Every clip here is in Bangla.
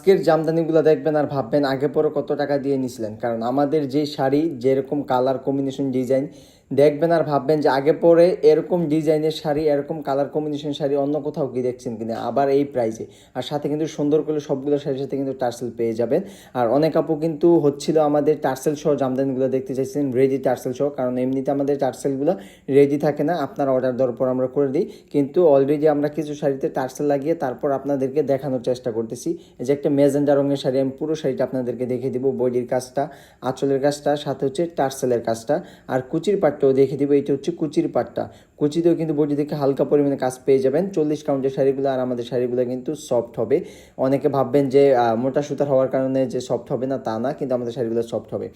আজকের জামদানিগুলো দেখবেন আর ভাববেন, আগে পরে কত টাকা দিয়ে নিছিলেন? কারণ আমাদের যে শাড়ি, যেরকম কালার কম্বিনেশন ডিজাইন দেখবেন আর ভাববেন যে আগে পরে এরকম ডিজাইনের শাড়ি, এরকম কালার কম্বিনেশন শাড়ি অন্য কোথাও কি দেখছেন কিনা, আবার এই প্রাইসে আর সাথে কিন্তু সুন্দর করে সবগুলো শাড়ির সাথে কিন্তু টার্সেল পেয়ে যাবেন। আর অনেক আপু কিন্তু হচ্ছিল আমাদের টার্সেল সহ জামদানিগুলো দেখতে চাইছেন রেডি টার্সেল সহ, কারণ এমনিতে আমাদের টার্সেলগুলো রেডি থাকে না, আপনার অর্ডার দেওয়ার পর আমরা করে দিই। কিন্তু অলরেডি আমরা কিছু শাড়িতে টার্সেল লাগিয়ে তারপর আপনাদেরকে দেখানোর চেষ্টা করতেছি। এই যে একটা মেজেন্ডা রঙের শাড়ি, আমি পুরো শাড়িটা আপনাদেরকে দেখিয়ে দিব, বডির কাজটা, আঁচলের কাজটা, সাথে হচ্ছে টার্সেলের কাজটা। আর কুচির পাটটাও দেখে দিব এটা হচ্ছে কুচির পাটটা। কুচিতেও কিন্তু বডি থেকে হালকা পরিমাণে কাজ পেয়ে যাবেন। চল্লিশ কাউন্টের শাড়িগুলো আর আমাদের শাড়িগুলো কিন্তু সফট হবে। অনেকে ভাববেন যে মোটা সুতার হওয়ার কারণে যে সফট হবে না, তা না, কিন্তু আমাদের শাড়িগুলো সফট হবে।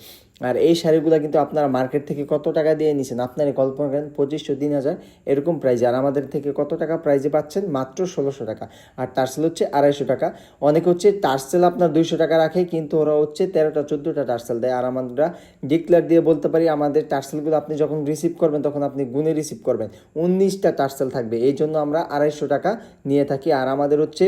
আর এই শাড়িগুলো কিন্তু আপনারা মার্কেট থেকে কত টাকা দিয়ে নিছেন? আপনারা কল্পনা করেন, পঁচিশশো, তিন হাজার, এরকম প্রাইজে আর আমাদের থেকে কত টাকা প্রাইজে পাচ্ছেন? মাত্র ষোলোশো টাকা। আর টার্সেল হচ্ছে আড়াইশো টাকা। অনেকে হচ্ছে টার্সেল আপনার দুইশো টাকা রাখে, কিন্তু ওরা হচ্ছে তেরোটা, চোদ্দোটা টার্সেল দেয়। আর আমরা ডিক্লার দিয়ে বলতে পারি, আমাদের টার্সেলগুলো আপনি যখন রিসিভ করবেন, তখন আপনি গুনে রিসিভ করবেন। উনিশটা টার্সেল থাকবে। এই জন্য আমরা আড়াইশো টাকা নিয়ে থাকি। আর আমাদের হচ্ছে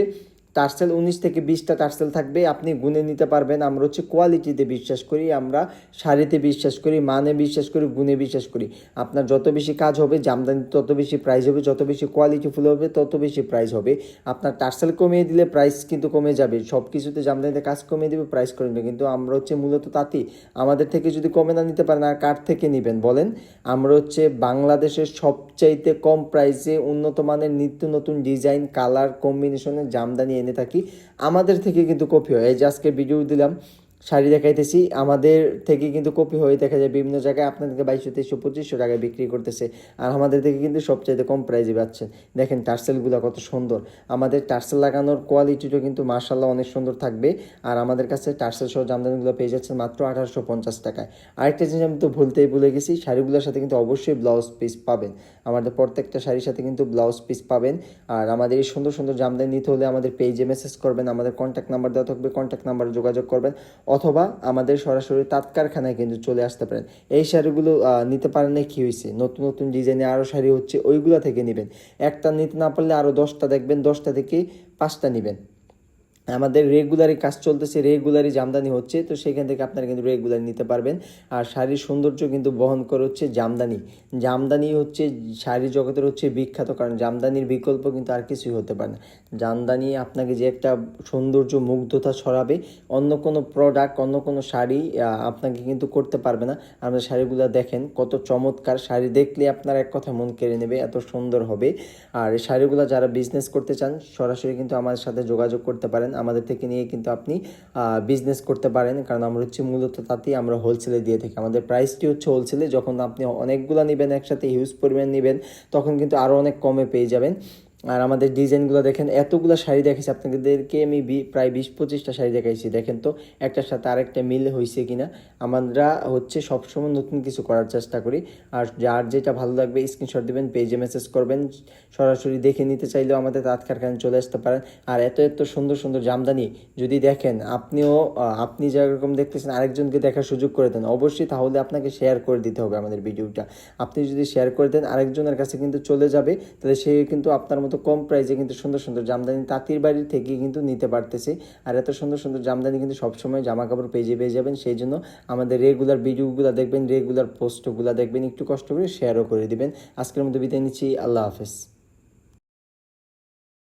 টার্সেল উনিশ থেকে বিশটা টার্সেল থাকবে, আপনি গুনে নিতে পারবেন। আমরা হচ্ছে কোয়ালিটিতে বিশ্বাস করি, আমরা শাড়িতে বিশ্বাস করি মানে বিশ্বাস করি, গুণে বিশ্বাস করি। আপনার যত বেশি কাজ হবে, জামদানি তত বেশি প্রাইস হবে, যত বেশি কোয়ালিটি ফুল হবে, তত বেশি প্রাইস হবে। আপনার টার্সেল কমিয়ে দিলে প্রাইস কিন্তু কমে যাবে। সব কিছুতে জামদানিতে কাজ কমিয়ে দেবে প্রাইস করে দেবে কিন্তু আমরা হচ্ছে মূলত তাঁতি। আমাদের থেকে যদি কমে না নিতে পারেন, আর কার থেকে নেবেন বলেন? আমরা হচ্ছে বাংলাদেশের সবচাইতে কম প্রাইসে উন্নত মানের নিত্য নতুন ডিজাইন কালার কম্বিনেশনের জামদানি এনে থাকি। আমাদের থেকে কিন্তু কপি হয়। এই যে আজকে ভিডিও দিলাম শাড়ি দেখাইতেছি। আমাদের থেকে কিন্তু কপি হয়ে দেখা যায় বিভিন্ন জায়গায় আপনাদেরকে বাইশশো, তেইশশো, পঁচিশশো টাকায় বিক্রি করতেছে। আর আমাদের থেকে কিন্তু সবচাইতে কম প্রাইজে পাচ্ছেন। দেখেন টার্সেলগুলো কত সুন্দর। আমাদের টার্সেল লাগানোর কোয়ালিটিটা কিন্তু মার্শাল্লাহ অনেক সুন্দর থাকবে। আর আমাদের কাছে টার্সেল সহ জামদানিগুলো পেয়ে যাচ্ছেন মাত্র আঠারোশো পঞ্চাশ টাকায়। আরেকটা জিনিস আমি তো ভুলতেই ভুলে গেছি, শাড়িগুলোর সাথে কিন্তু অবশ্যই ব্লাউজ পিস পাবেন। আমাদের প্রত্যেকটা শাড়ির সাথে কিন্তু ব্লাউজ পিস পাবেন। আর আমাদের এই সুন্দর সুন্দর জামদানি নিতে হলে আমাদের পেজে মেসেজ করবেন, আমাদের কন্ট্যাক্ট নাম্বার দেওয়া থাকবে কন্ট্যাক্ট নাম্বারে যোগাযোগ করবেন। অথবা আমাদের সরাসরি তাঁত কারখানায় কিন্তু চলে আসতে পারেন। এই শাড়িগুলো নিতে পারেন না কী হয়েছে নতুন নতুন ডিজাইনে আরও শাড়ি হচ্ছে, ওইগুলো থেকে নেবেন। একটা নিতে না পারলে আরও দশটা দেখবেন, দশটা থেকে পাঁচটা নেবেন। আমাদের রেগুলারই কাজ চলতেছে রেগুলারই জামদানি হচ্ছে, তো সেখান থেকে আপনারা কিন্তু রেগুলার নিতে পারবেন। আর শাড়ির সৌন্দর্য কিন্তু বহন করে হচ্ছে জামদানি। জামদানি হচ্ছে, শাড়ি জগতের হচ্ছে বিখ্যাত, কারণ জামদানির বিকল্প কিন্তু আর কিছুই হতে পারে না। জামদানি আপনাকে যে একটা সৌন্দর্য মুগ্ধতা ছড়াবে, অন্য কোনো প্রোডাক্ট অন্য কোনো শাড়ি আপনাকে কিন্তু করতে পারবে না। আপনার শাড়িগুলো দেখেন, কত চমৎকার শাড়ি দেখলে আপনার এক কথা মন কেড়ে নেবে, এত সুন্দর হবে। আর শাড়িগুলো যারা বিজনেস করতে চান, সরাসরি কিন্তু আমাদের সাথে যোগাযোগ করতে পারেন। আমাদের থেকে নিয়ে কিন্তু আপনি বিজনেস করতে পারেন। কারণ আমরা হচ্ছে মূলত তাতেই আমরা হোলসেলে দিয়ে থাকি। আমাদের প্রাইসটি হচ্ছে হোলসেলে যখন আপনি অনেকগুলো নেবেন, একসাথে হিউজ পরিমাণ নেবেন, তখন কিন্তু আরও অনেক কমে পেয়ে যাবেন। আর আমাদের ডিজাইনগুলো দেখেন, এতগুলো শাড়ি দেখেছি আপনাদেরকে আমি প্রায় বিশ পঁচিশটা শাড়ি দেখাইছি। দেখেন তো, একটার সাথে আরেকটা মিল হয়েছে কিনা। আমরা হচ্ছে সবসময় নতুন কিছু করার চেষ্টা করি। আর যার যেটা ভালো লাগবে স্ক্রিনশট দিবেন পেজে মেসেজ করবেন। সরাসরি দেখে নিতে চাইলেও আমাদের তাঁত কারখানায় চলে আসতে পারেন। আর এত এত সুন্দর সুন্দর জামদানি, যদি দেখেন আপনিও আপনি যেরকম দেখতেছেন, আরেকজনকে দেখার সুযোগ করে দেন। অবশ্যই তাহলে আপনাকে শেয়ার করে দিতে হবে আমাদের ভিডিওটা আপনি যদি শেয়ার করে দেন, আরেকজনের কাছে কিন্তু চলে যাবে, তাহলে সে কিন্তু আপনার মতো কম প্রাইসে কিন্তু সুন্দর সুন্দর জামদানি তাঁতির বাড়ি থেকে কিন্তু নিতে পারতেছে। আর এত সুন্দর সুন্দর জামদানি কিন্তু সবসময় জামা কাপড় পেজে পেয়ে যাবেন। সেই জন্য আমাদের রেগুলার ভিডিওগুলো দেখবেন রেগুলার পোস্টগুলো দেখবেন, একটু কষ্ট করে শেয়ারও করে দিবেন। আজকের মতো বিদায় নিচ্ছি। আল্লাহ হাফেজ।